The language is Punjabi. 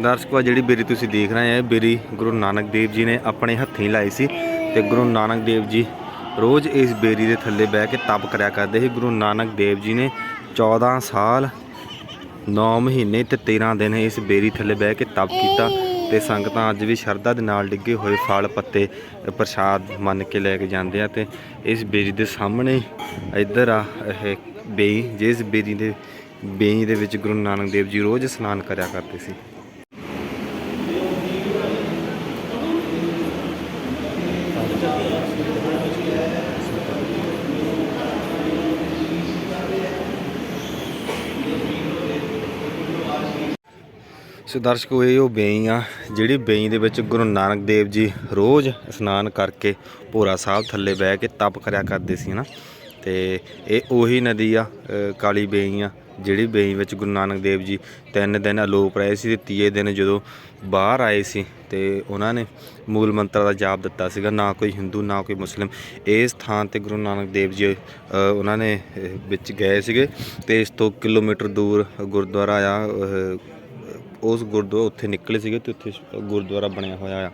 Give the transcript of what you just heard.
ਦਰਸ਼ਕੋ ਆਹ ਜਿਹੜੀ ਬੇਰੀ ਤੁਸੀਂ ਦੇਖ ਰਹੇ ਆ, ਇਹ ਬੇਰੀ ਗੁਰੂ ਨਾਨਕ ਦੇਵ ਜੀ ਨੇ ਆਪਣੇ ਹੱਥੀਂ ਲਾਈ ਸੀ ਤੇ ਗੁਰੂ ਨਾਨਕ ਦੇਵ ਜੀ ਰੋਜ਼ ਇਸ ਬੇਰੀ ਦੇ ਥੱਲੇ ਬਹਿ ਕੇ ਤਪ ਕਰਿਆ ਕਰਦੇ ਸੀ। ਗੁਰੂ ਨਾਨਕ ਦੇਵ ਜੀ ਨੇ 14 ਸਾਲ 9 ਮਹੀਨੇ ਤੇ 13 ਦਿਨ ਇਸ ਬੇਰੀ ਥੱਲੇ ਬਹਿ ਕੇ ਤਪ ਕੀਤਾ ਤੇ ਸੰਗਤਾਂ ਅੱਜ ਵੀ ਸ਼ਰਧਾ ਦੇ ਨਾਲ ਡਿੱਗੇ ਹੋਏ ਫਲ ਪੱਤੇ ਪ੍ਰਸ਼ਾਦ ਮੰਨ ਕੇ ਲੈ ਕੇ ਜਾਂਦੇ ਆ ਤੇ ਇਸ ਬੇਰੀ ਦੇ ਸਾਹਮਣੇ ਇੱਧਰ ਆ ਇਹ ਬੇਈ, ਜਿਸ ਬੇਰੀ ਦੇ ਬੇਈ ਦੇ ਵਿੱਚ ਗੁਰੂ ਨਾਨਕ ਦੇਵ ਜੀ ਰੋਜ਼ ਇਸ਼ਨਾਨ ਕਰਿਆ ਕਰਦੇ ਸੀ। ਸੋ ਦਰਸ਼ਕੋ ਇਹ ਉਹ ਬੇਈ ਆ, ਜਿਹੜੀ ਬੇਈ ਦੇ ਵਿੱਚ ਗੁਰੂ ਨਾਨਕ ਦੇਵ ਜੀ ਰੋਜ਼ ਇਸ਼ਨਾਨ ਕਰਕੇ ਭੋਰਾ ਸਾਹਿਬ ਥੱਲੇ ਬਹਿ ਕੇ ਤਪ ਕਰਿਆ ਕਰਦੇ ਸੀ ਨਾ। ਤੇ ਇਹ ਉਹੀ ਨਦੀ ਆ ਕਾਲੀ ਬੇਈ ਆ। ਜਿਹੜੀ ਬੇਈ ਵਿੱਚ ਗੁਰੂ ਨਾਨਕ ਦੇਵ ਜੀ ਤਿੰਨ ਦਿਨ ਅਲੋਪ ਰਹੇ ਸੀ ਤੇ ਤੀਏ ਦਿਨ ਜਦੋਂ ਬਾਹਰ ਆਏ ਸੀ ਤੇ ਉਹਨਾਂ ਨੇ ਮੂਲ ਮੰਤਰ ਦਾ ਜਾਪ ਦਿੱਤਾ ਸੀਗਾ, ਨਾ ਕੋਈ ਹਿੰਦੂ, ਨਾ ਕੋਈ ਮੁਸਲਿਮ। ਇਸ ਥਾਂ ਤੇ ਗੁਰੂ ਨਾਨਕ ਦੇਵ ਜੀ ਉਹਨਾਂ ਨੇ ਵਿੱਚ ਗਏ ਸੀਗੇ ਤੇ ਇਸ ਤੋਂ ਕਿਲੋਮੀਟਰ ਦੂਰ ਗੁਰਦੁਆਰਾ ਆ ਉਸ ਗੁਰਦੁਆਰਾ ਉੱਥੇ ਨਿਕਲੇ ਸੀਗੇ ਤੇ ਉੱਥੇ ਗੁਰਦੁਆਰਾ ਬਣਿਆ ਹੋਇਆ ਆ।